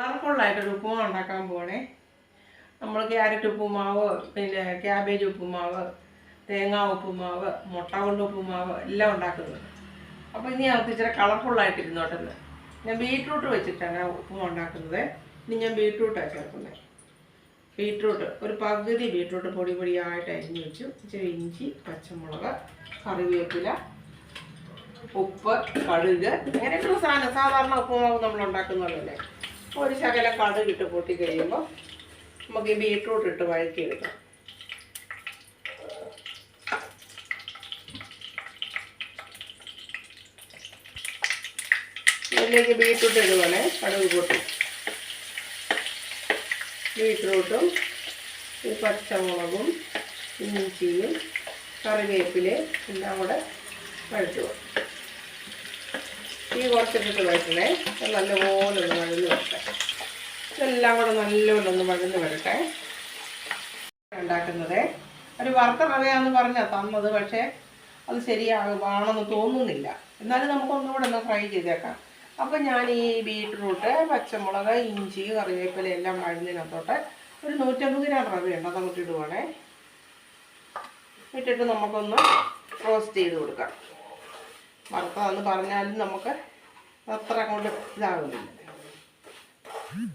കളർഫുള്ളായിട്ടൊരു ഉപ്പുമാവ് ഉണ്ടാക്കാൻ പോണേ നമ്മൾ ക്യാരറ്റ് ഉപ്പുമാവ് പിന്നെ ക്യാബേജ് ഉപ്പുമാവ് തേങ്ങ ഉപ്പുമാവ് മുട്ട കൊണ്ട് ഉപ്പുമാവ് എല്ലാം ഉണ്ടാക്കുന്നത്. അപ്പോൾ ഇനി നമുക്ക് ഇച്ചിരി കളർഫുള്ളായിട്ട് ഇരുന്നോട്ടെന്ന്. ഞാൻ ബീട്രൂട്ട് വെച്ചിട്ടാണ് ഉപ്പുമാവ് ഉണ്ടാക്കുന്നത്. ഇനി ഞാൻ ബീട്രൂട്ടാണ് ചേർക്കുന്നത്. ബീട്രൂട്ട് ഒരു പകുതി ബീട്രൂട്ട് പൊടി പൊടിയായിട്ട് അരിഞ്ഞ് വെച്ചു. ഇച്ചിരി ഇഞ്ചി പച്ചമുളക് കറിവേപ്പില ഉപ്പ് കഴുക് അങ്ങനെയൊക്കെയുള്ള സാധനം. സാധാരണ ഉപ്പുമാവ് നമ്മൾ ഉണ്ടാക്കുന്നതല്ലേ ഒരു ശകലം കടുക് ഇട്ട് പൊട്ടി കഴിയുമ്പോൾ നമുക്ക് ഈ ബീട്രൂട്ട് ഇട്ട് വഴറ്റിയെടുക്കാം. ഇതിലേക്ക് ബീട്രൂട്ട് ഇടുവാണേ. കടുക് പൊട്ടി. ബീട്രൂട്ടും ഈ പച്ചമുളകും ഇഞ്ചിയും കറിവേപ്പിലയും എല്ലാം കൂടെ വഴറ്റുക. ഈ കുറച്ചിട്ടിട്ട് വഴറ്റണേ. നല്ലപോലെ ഒന്ന് വഴന്ന് വരട്ടെ. ഇതെല്ലാം കൂടെ നല്ലോണം ഒന്ന് വഴന്ന് വരട്ടെ. ഉണ്ടാക്കുന്നത്. ഒരു വറുത്ത റവയാന്ന് പറഞ്ഞാൽ തന്നത് പക്ഷേ അത് ശരിയാകുവാണെന്ന് തോന്നുന്നില്ല. എന്നാലും നമുക്ക് ഒന്നുകൂടെ ഒന്ന് ഫ്രൈ ചെയ്തേക്കാം. അപ്പോൾ ഞാൻ ഈ ബീട്രൂട്ട് പച്ചമുളക് ഇഞ്ചി കറിവേപ്പില എല്ലാം വഴന്നതിനകത്തോട്ട് ഒരു നൂറ്റമ്പത് ഗ്രാം റവയുണ്ട് അതങ്ങോട്ട് ഇടുവാണേ. ഇട്ടിട്ട് നമുക്കൊന്ന് റോസ്റ്റ് ചെയ്ത് കൊടുക്കാം. വറുത്തതെന്ന് പറഞ്ഞാലും നമുക്ക് അത്ര കൊണ്ട് ഇതാകുന്നില്ല.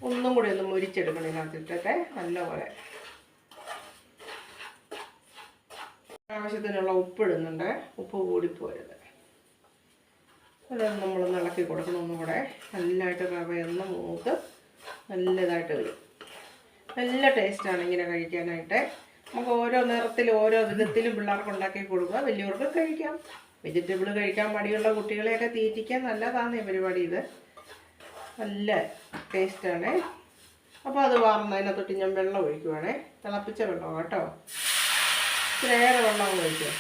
ഒന്നും കൂടി ഒന്ന് മുരിച്ചെടുക്കണം ഇതിനകത്തിട്ടൊക്കെ നല്ലപോലെ. ആവശ്യത്തിനുള്ള ഉപ്പ് ഇടുന്നുണ്ട്. ഉപ്പ് കൂടിപ്പോയത് അത് നമ്മളൊന്ന് ഇളക്കി കൊടുക്കണം ഒന്നും കൂടെ. നല്ലതായിട്ട് റവയൊന്ന് മൂത്ത് നല്ലതായിട്ട് വരും. നല്ല ടേസ്റ്റാണ് ഇങ്ങനെ കഴിക്കാനായിട്ട്. നമുക്ക് ഓരോ നിറത്തിലും ഓരോ വിധത്തിലും പിള്ളേർക്ക് ഉണ്ടാക്കി കൊടുക്കുക. വലിയവർക്ക് കഴിക്കാം. വെജിറ്റബിൾ കഴിക്കാൻ മടിയുള്ള കുട്ടികളെയൊക്കെ തീറ്റിക്കാൻ നല്ലതാണ് ഈ പരിപാടി ഇത്. നല്ല ടേസ്റ്റാണ്. അപ്പോൾ അത് വാർന്നതിനകത്തൊട്ട് ഞാൻ വെള്ളം ഒഴിക്കുവാണേ. തിളപ്പിച്ച വെള്ളം കേട്ടോ. ഇത്രയേറെ വെള്ളം ഒഴിക്കുക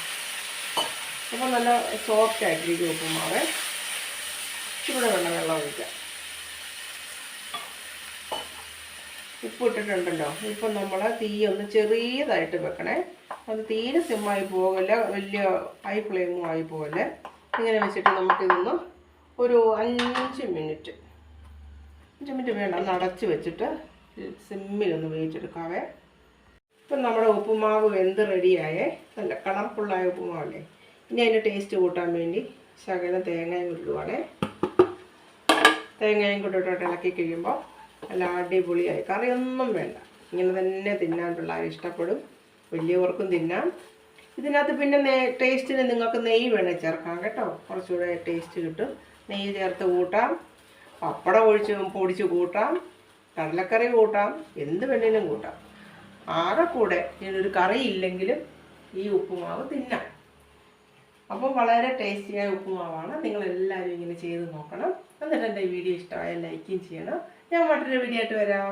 അപ്പോൾ നല്ല സോഫ്റ്റ് ആയിട്ടിരിക്കും ഉപ്പുമാവ്. ഇവിടെ വെള്ളം വെള്ളം ഒഴിക്കാം. ഉപ്പ് ഇട്ടിട്ടുണ്ടല്ലോ. ഇപ്പം നമ്മൾ തീ ഒന്ന് ചെറിയതായിട്ട് വെക്കണേ. അത് തീരെ സിമ്മായി പോകല്ല. വലിയ ഹൈ ഫ്ലെയിമും ആയി പോകല്ലേ. ഇങ്ങനെ വെച്ചിട്ട് നമുക്കിതൊന്ന് ഒരു അഞ്ച് മിനിറ്റ് അഞ്ച് വേണ്ട ഒന്ന് അടച്ച് വെച്ചിട്ട് സിമ്മിലൊന്ന് വേവിച്ചെടുക്കാവേ. ഇപ്പം നമ്മുടെ ഉപ്പുമാവ് വെന്ത് റെഡിയായേ നല്ല കളർഫുള്ളായ ഉപ്പുമാവല്ലേ? ഇനി അതിന്റെ ടേസ്റ്റ് കൂട്ടാൻ വേണ്ടി ശകലം തേങ്ങയും ഇടുവാണേ. തേങ്ങയും കൂടെ ഇട്ടിട്ട് ഇളക്കി കഴിയുമ്പോൾ നല്ല അടിപൊളിയായി. കറിയൊന്നും വേണ്ട. ഇങ്ങനെ തന്നെ തിന്നാൻ പിള്ളേർ ഇഷ്ടപ്പെടും. വലിയവർക്കും തിന്നാം. ഇതിനകത്ത് പിന്നെ നേ ടേസ്റ്റിന് നിങ്ങൾക്ക് നെയ്യ് വേണേൽ ചേർക്കാം കേട്ടോ. കുറച്ചുകൂടെ ടേസ്റ്റ് കിട്ടും. നെയ്യ് ചേർത്ത് കൂട്ടാം. പപ്പടം ഒഴിച്ച് പൊടിച്ച് കൂട്ടാം കടലക്കറി കൂട്ടാം എന്ത് വേണേലും കൂട്ടാം. ആകെ കൂടെ ഇതിനൊരു കറി ഇല്ലെങ്കിലും ഈ ഉപ്പുമാവ് തിന്നാം. അപ്പോൾ വളരെ ടേസ്റ്റിയായ ഉപ്പുമാവാണ്. നിങ്ങൾ എല്ലാവരും ഇങ്ങനെ ചെയ്ത് നോക്കണം. എന്നിട്ട് എന്റെ വീഡിയോ ഇഷ്ടമായ ലൈക്കും ചെയ്യണം. ഞാൻ മറ്റൊരു വീഡിയോ ആയിട്ട് വരാം.